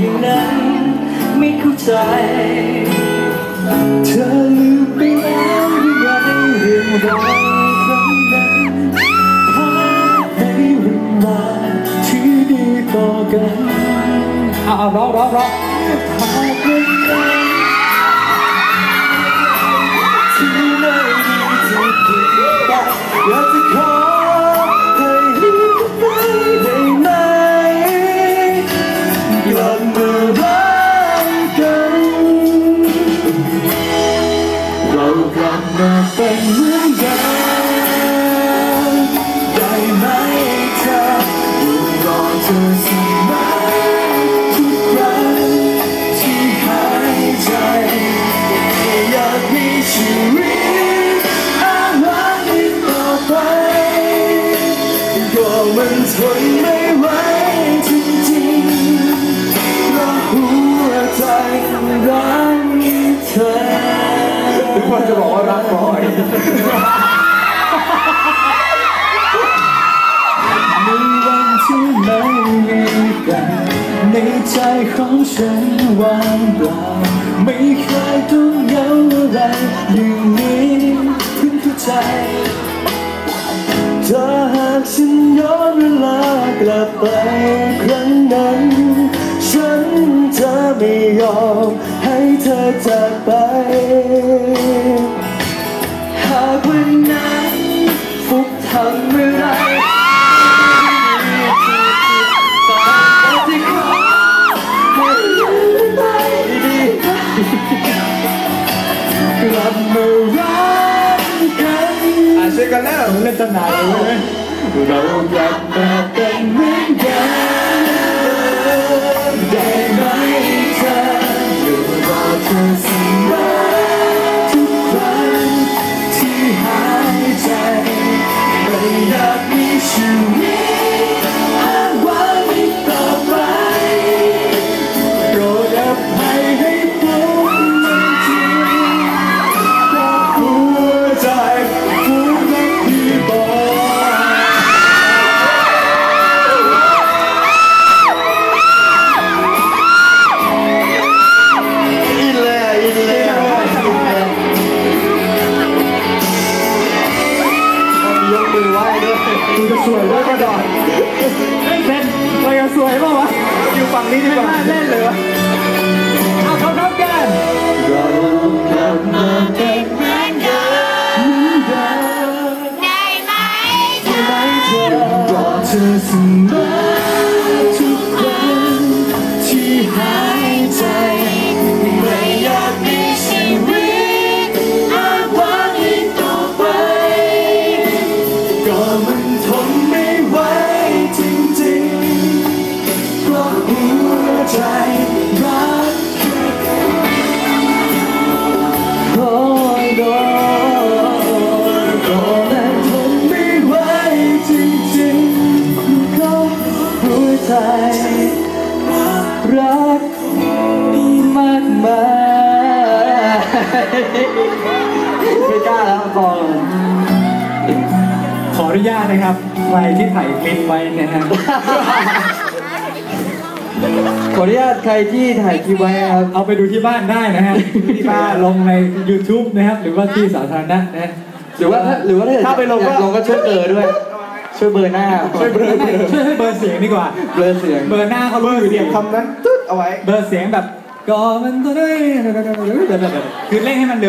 อย่างนั้นไม่เข้าใจ เธอลืมไปแล้วหรือยังเรื่องราวครั้งนั้นพาพให้เรื่องราวที่ดีต่อกันอาเอาร้องร้องร้องหากวันนั้นที่ไม่ดีจะเปลี่ยนไปอยากจะ กลับมาเป็นเหมือนเดิมได้ไหมเธออยู่รอเธอเสมอทุกครั้งที่หายใจอยากมีชีวิตอ้างว้างอีกต่อไปก็มันทนไม่ไหวจริงๆเพราะหัวใจรักเธอ บอกว่ารักร้อยในวันที่ไม่มีกันในใจของฉันว่างเปล่าไม่เคยต้องเหงาอะไรอย่างนี้เพิ่งเข้าใจถ้าหากฉันย้อนเวลากลับไปครั้งนั้น ฉันจะไม่ยอมให้เธอจากไป เล่นตนานเลยเว้ยเรากมาเป็นเหมือนกัน สวยไว้ก็ดอนเล่นไปกันสวยเปล่าวะอยู่ฝั่งนี้ดีกว่าไม่น่าเล่นเลยวะเอาเขาเข้ากันเรากลับมาเป็นเหมือนเดิมได้ไหมเธได้อไหมเธอรอเธอเสมอ วใจ รักมากมายไม่กล้าแล้วพอขออนุญาตนะครับใครที่ถ่ายคลิปไว้นะฮะขออนุญาตใครที่ถ่ายคลิปไว้ครับ เอาไปดูที่บ้านได้นะฮะที่บ้านลงใน YouTube นะครับ หรือว่าที่สาธารณะนะฮะหรือว่าถ้าหรือว่าถ้าถ้าไปลงก็อยากลงก็ช่วยเบลอด้วย ช่วยเบลอร์หน้าช่วยเบลอช่วยให้เบอร์เสียงดีกว่า เบลอเสียง เบอร์หน้าเขารู้อยู่ดีคำนั้นตึ๊ดเอาไว้ เบอร์เสียงแบบก็มันตัวด้วยคือเล่นให้มันเร็ว